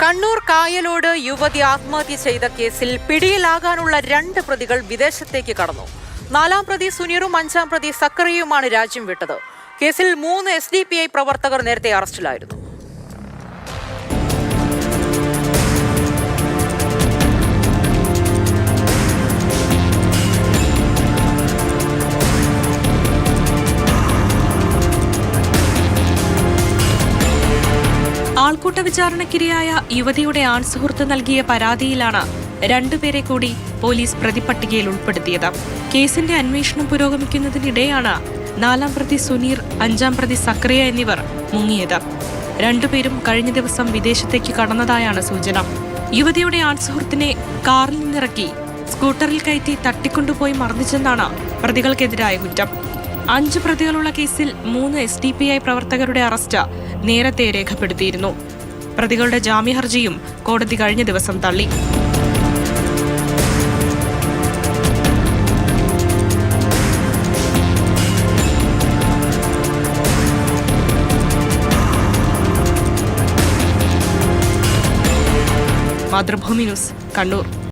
കണ്ണൂർ കായലോട് യുവതി ആത്മഹത്യ ചെയ്ത കേസിൽ പിടിയിലാകാനുള്ള രണ്ട് പ്രതികൾ വിദേശത്തേക്ക് കടന്നു. നാലാം പ്രതി സുനീറും അഞ്ചാം പ്രതി സക്കറിയുമാണ് രാജ്യം വിട്ടത്. കേസിൽ മൂന്ന് എസ് പ്രവർത്തകർ നേരത്തെ അറസ്റ്റിലായിരുന്നു. ആൾക്കൂട്ട വിചാരണയ്ക്കിരയായ യുവതിയുടെ ആൺസുഹൃത്ത് നൽകിയ പരാതിയിലാണ് രണ്ടുപേരെ കൂടി പോലീസ് പ്രതിപട്ടികയിൽ ഉൾപ്പെടുത്തിയത്. കേസിന്റെ അന്വേഷണം പുരോഗമിക്കുന്നതിനിടെയാണ് നാലാം പ്രതി സുനീർ അഞ്ചാം പ്രതി സക്രിയ എന്നിവർ മുങ്ങിയത്. രണ്ടുപേരും കഴിഞ്ഞ ദിവസം വിദേശത്തേക്ക് കടന്നതായാണ് സൂചന. യുവതിയുടെ ആൺസുഹൃത്തിനെ കാറിൽ നിന്നിറക്കി സ്കൂട്ടറിൽ കയറ്റി തട്ടിക്കൊണ്ടുപോയി മർദ്ദിച്ചെന്നാണ് പ്രതികൾക്കെതിരായ കുറ്റം. അഞ്ച് പ്രതികളുള്ള കേസിൽ മൂന്ന് എസ് ഡി പി ഐ പ്രവർത്തകരുടെ അറസ്റ്റ് നേരത്തെ രേഖപ്പെടുത്തിയിരുന്നു. പ്രതികളുടെ ജാമ്യഹർജിയും കോടതി കഴിഞ്ഞ ദിവസം തള്ളി. മാതൃഭൂമി ന്യൂസ് കണ്ണൂർ.